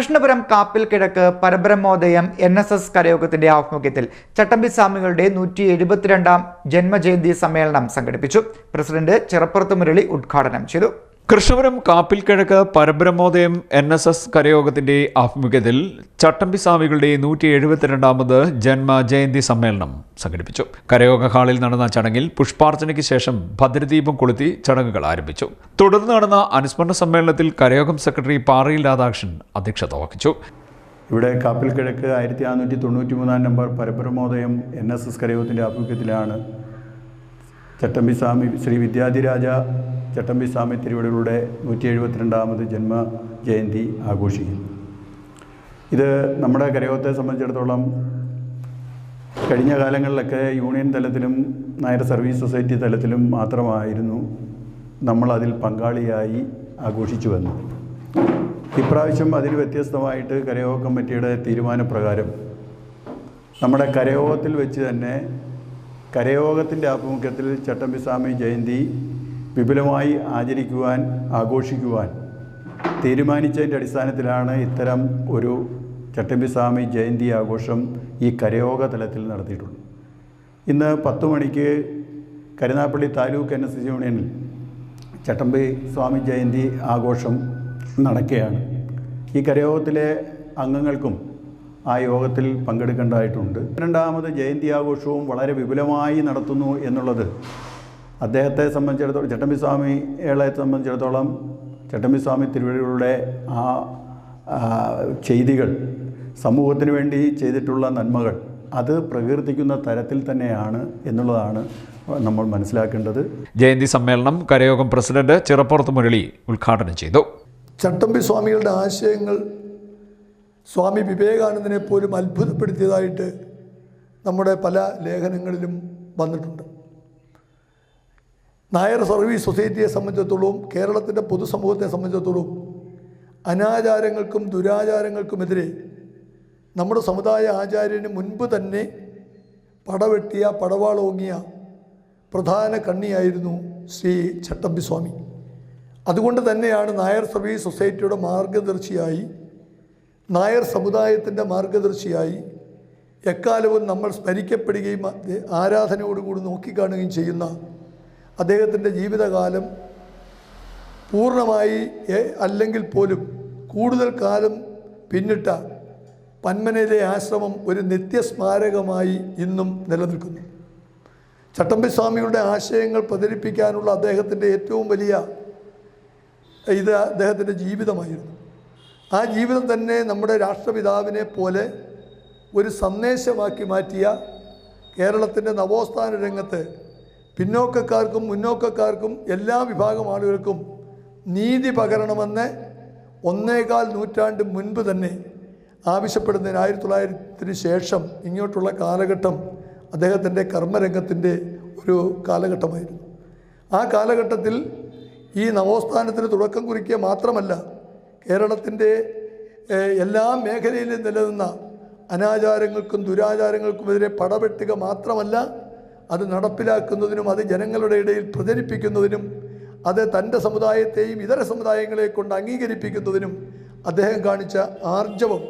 കൃഷ്ണപുരം കാപ്പിൽ കിഴക്ക് Parabrahmodayam N S S കരയോഗത്തിന്റെ ആഭിമുഖ്യത്തിൽ ചട്ടമ്പി സ്വാമികളുടെ നൂറ്റി എഴുപത്തിരണ്ടാം ജന്മജയന്തി സമ്മേളനം സംഘടിപ്പിച്ചു. പ്രസിഡന്റ് ചെറുപ്പുറത്ത് മുരളി ഉദ്ഘാടനം ചെയ്തു. കൃഷ്ണപുരം കാപ്പിൽ കിഴക്ക് പരബ്രഹ്മോദയം എൻ എസ് എസ് കരയോഗത്തിന്റെ ആഭിമുഖ്യത്തിൽ ചട്ടമ്പി സ്വാമികളുടെ നൂറ്റി എഴുപത്തിരണ്ടാമത് ജന്മജയന്തി സമ്മേളനം സംഘടിപ്പിച്ചു. കരയോഗ ഹാളിൽ നടന്ന ചടങ്ങിൽ പുഷ്പാർച്ചനയ്ക്ക് ശേഷം ഭദ്രദീപം കൊളുത്തി ചടങ്ങുകൾ ആരംഭിച്ചു. തുടർന്ന് നടന്ന അനുസ്മരണ സമ്മേളനത്തിൽ കരയോഗം സെക്രട്ടറി പാറയിൽ രാധാകൃഷ്ണൻ അധ്യക്ഷത വഹിച്ചു. ഇവിടെ കാപ്പിൽ കിഴക്ക് ആയിരത്തി അറുന്നൂറ്റി തൊണ്ണൂറ്റി മൂന്നാം number Parabrahmodayam N S S കരയോഗത്തിന്റെ ആഭിമുഖ്യത്തിലാണ് ചട്ടമ്പി സ്വാമി ശ്രീ വിദ്യാധിരാജ ചട്ടമ്പി സ്വാമി തിരുവടികളുടെ നൂറ്റി എഴുപത്തിരണ്ടാമത് ജന്മ ജയന്തി ആഘോഷിക്കുന്നു. ഇത് നമ്മുടെ കരയോത്തെ സംബന്ധിച്ചിടത്തോളം കഴിഞ്ഞ കാലങ്ങളിലൊക്കെ യൂണിയൻ തലത്തിലും നായർ സർവീസ് സൊസൈറ്റി തലത്തിലും മാത്രമായിരുന്നു നമ്മളതിൽ അതിൽ പങ്കാളിയായി ആഘോഷിച്ചു വന്നത്. ഇപ്രാവശ്യം അതിന് വ്യത്യസ്തമായിട്ട് കരയോഗ കമ്മിറ്റിയുടെ തീരുമാനപ്രകാരം നമ്മുടെ കരയോഗത്തിൽ വെച്ച് തന്നെ കരയോഗത്തിന്റെ ആഭിമുഖ്യത്തിൽ ചട്ടമ്പിസ്വാമി ജയന്തി വിപുലമായി ആചരിക്കുവാൻ ആഘോഷിക്കുവാൻ തീരുമാനിച്ചതിന്റെ അടിസ്ഥാനത്തിലാണ് ഇത്തരം ഒരു ചട്ടമ്പിസ്വാമി ജയന്തി ആഘോഷം ഈ കരയോഗ തലത്തിൽ നടത്തിയിട്ടുള്ളത്. ഇന്ന് പത്ത് മണിക്ക് Karunagappally taluk N S S യൂണിയനിൽ ചട്ടമ്പി സ്വാമി ജയന്തി ആഘോഷം നടക്കുകയാണ്. ഈ കരയോഗത്തിലെ അംഗങ്ങൾക്കും ആ യോഗത്തിൽ പങ്കെടുക്കേണ്ടതായിട്ടുണ്ട്. രണ്ടാമത് ജയന്തി ആഘോഷവും വളരെ വിപുലമായി നടത്തുന്നു എന്നുള്ളത് അദ്ദേഹത്തെ സംബന്ധിച്ചിടത്തോളം ചട്ടമ്പി സ്വാമികളെ സംബന്ധിച്ചിടത്തോളം ചട്ടമ്പി സ്വാമി തിരുവഴികളുടെ ആ ആ, ചെയ്തികൾ സമൂഹത്തിന് വേണ്ടി ചെയ്തിട്ടുള്ള നന്മകൾ അത് പ്രകീർത്തിക്കുന്ന തരത്തിൽ തന്നെയാണ് എന്നുള്ളതാണ് നമ്മൾ മനസ്സിലാക്കേണ്ടത്. ജയന്തി സമ്മേളനം കരയോഗം പ്രസിഡന്റ് ചിറപ്പുറത്ത് മുരളി ഉദ്ഘാടനം ചെയ്തു. ചട്ടമ്പി സ്വാമികളുടെ ആശയങ്ങൾ സ്വാമി വിവേകാനന്ദനെ പോലും അത്ഭുതപ്പെടുത്തിയതായിട്ട് നമ്മുടെ പല ലേഖനങ്ങളിലും വന്നിട്ടുണ്ട്. നായർ സർവീസ് സൊസൈറ്റിയെ സംബന്ധിച്ചിടത്തോളം കേരളത്തിന്റെ പൊതുസമൂഹത്തെ സംബന്ധിച്ചിടത്തോളം അനാചാരങ്ങൾക്കും ദുരാചാരങ്ങൾക്കുമെതിരെ നമ്മുടെ സമുദായ ആചാര്യന് മുൻപ് തന്നെ പടവെട്ടിയ പടവാളോങ്ങിയ പ്രധാന കണ്ണിയായിരുന്നു ശ്രീ ചട്ടമ്പി സ്വാമി. അതുകൊണ്ട് തന്നെയാണ് നായർ സർവീസ് സൊസൈറ്റിയുടെ മാർഗദർശിയായി നായർ സമുദായത്തിന്റെ മാർഗദർശിയായി എക്കാലവും നമ്മൾ സ്മരിക്കപ്പെടുകയും ആരാധനയോടുകൂടി നോക്കിക്കാണുകയും ചെയ്യുന്ന അദ്ദേഹത്തിന്റെ ജീവിതകാലം പൂർണമായി അല്ലെങ്കിൽ പോലും കൂടുതൽ കാലം പിന്നിട്ട പന്മനയിലെ ആശ്രമം ഒരു നിത്യസ്മാരകമായി ഇന്നും നിലനിൽക്കുന്നു. ചട്ടമ്പി സ്വാമികളുടെ ആശയങ്ങൾ പ്രചരിപ്പിക്കാനുള്ള അദ്ദേഹത്തിന്റെ ഏറ്റവും വലിയ ഇത് അദ്ദേഹത്തിന്റെ ജീവിതമായിരുന്നു. ആ ജീവിതം തന്നെ നമ്മുടെ രാഷ്ട്രപിതാവിനെ പോലെ ഒരു സന്ദേശമാക്കി മാറ്റിയ കേരളത്തിന്റെ നവോത്ഥാന രംഗത്ത് പിന്നോക്കക്കാർക്കും മുന്നോക്കക്കാർക്കും എല്ലാ വിഭാഗം ആളുകൾക്കും നീതി പകരണമെന്ന് ഒന്നേകാൽ നൂറ്റാണ്ട് മുൻപ് തന്നെ ആവശ്യപ്പെടുന്നതിന് ആയിരത്തി തൊള്ളായിരത്തിന് ശേഷം ഇങ്ങോട്ടുള്ള കാലഘട്ടം അദ്ദേഹത്തിന്റെ കർമ്മരംഗത്തിന്റെ ഒരു കാലഘട്ടമായിരുന്നു. ആ കാലഘട്ടത്തിൽ ഈ നവോത്ഥാനത്തിന് തുടക്കം കുറിക്കുക മാത്രമല്ല കേരളത്തിന്റെ എല്ലാ മേഖലയിലും നിലനിന്ന അനാചാരങ്ങൾക്കും ദുരാചാരങ്ങൾക്കുമെതിരെ പടപെട്ടുക മാത്രമല്ല അത് നടപ്പിലാക്കുന്നതിനും അത് ജനങ്ങളുടെ ഇടയിൽ പ്രചരിപ്പിക്കുന്നതിനും അത് തന്റെ സമുദായത്തെയും ഇതര സമുദായങ്ങളെ കൊണ്ട് അംഗീകരിപ്പിക്കുന്നതിനും അദ്ദേഹം കാണിച്ച ആർജവം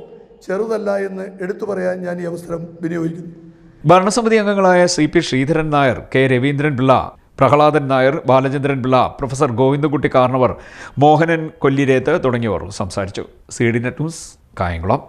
ചെറുതല്ല എന്ന് എടുത്തു പറയാൻ ഞാൻ ഈ അവസരം വിനിയോഗിക്കുന്നു. ഭരണസമിതി അംഗങ്ങളായ C P Sreedharan Nair K Raveendran Pillai Prahladan Nair Balachandran Pillai professor Govindakutty Karnavar Mohanan Kollireth തുടങ്ങിയവർ സംസാരിച്ചു. C D Net News Kayamkulam.